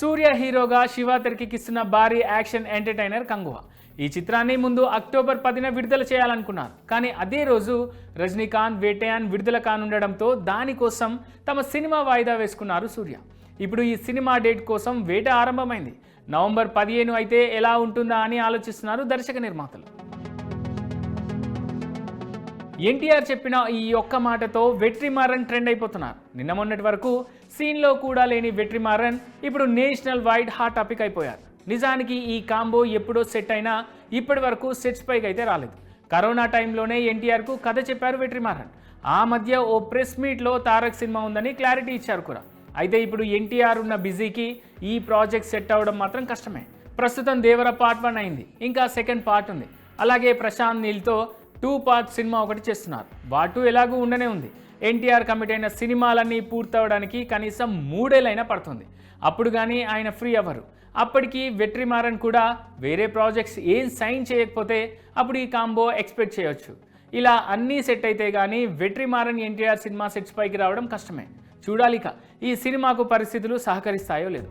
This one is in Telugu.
సూర్య హీరోగా శివ తెరకెక్కిస్తున్న భారీ యాక్షన్ ఎంటర్టైనర్ కంగువ. ఈ చిత్రాన్ని ముందు అక్టోబర్ పదిన విడుదల చేయాలనుకున్నారు. కానీ అదే రోజు రజనీకాంత్ వేటయాన్ విడుదల కానుండడంతో దానికోసం తమ సినిమా వాయిదా వేసుకున్నారు సూర్య. ఇప్పుడు ఈ సినిమా డేట్ కోసం వేట ఆరంభమైంది. నవంబర్ పదిహేను అయితే ఎలా ఉంటుందా అని ఆలోచిస్తున్నారు దర్శక నిర్మాతలు. ఎన్టీఆర్ చెప్పిన ఈ ఒక్క మాటతో వెట్రిమారన్ ట్రెండ్ అయిపోతున్నారు. నిన్న మొన్నటి వరకు సీన్లో కూడా లేని వెట్రిమారన్ ఇప్పుడు నేషనల్ వైడ్ హాట్ టాపిక్ అయిపోయారు. నిజానికి ఈ కాంబో ఎప్పుడో సెట్ అయినా ఇప్పటి వరకు సెట్స్ పైకి అయితే రాలేదు. కరోనా టైంలోనే ఎన్టీఆర్కు కథ చెప్పారు వెట్రిమారన్. ఆ మధ్య ఓ ప్రెస్ మీట్లో తారక్ సినిమా ఉందని క్లారిటీ ఇచ్చారు కూడా. అయితే ఇప్పుడు ఎన్టీఆర్ ఉన్న బిజీకి ఈ ప్రాజెక్ట్ సెట్ అవ్వడం మాత్రం కష్టమే. ప్రస్తుతం దేవర పార్ట్ వన్ అయింది. ఇంకా సెకండ్ పార్ట్ ఉంది. అలాగే ప్రశాంత్ నీల్తో టూ పార్ట్ సినిమా ఒకటి చేస్తున్నారు. వాటు ఎలాగూ ఉండనే ఉంది. ఎన్టీఆర్ కమిట్ అయిన సినిమాలన్నీ పూర్తవడానికి కనీసం మూడేళ్ళైనా పడుతుంది. అప్పుడు కానీ ఆయన ఫ్రీ అవ్వరు. అప్పటికి వెట్రిమారన్ కూడా వేరే ప్రాజెక్ట్స్ ఏం సైన్ చేయకపోతే అప్పుడు ఈ కాంబో ఎక్స్పెక్ట్ చేయొచ్చు. ఇలా అన్నీ సెట్ అయితే కానీ వెట్రిమారన్ ఎన్టీఆర్ సినిమా సెట్స్ పైకి రావడం కష్టమే. చూడాలిక ఈ సినిమాకు పరిస్థితులు సహకరిస్తాయో లేదు.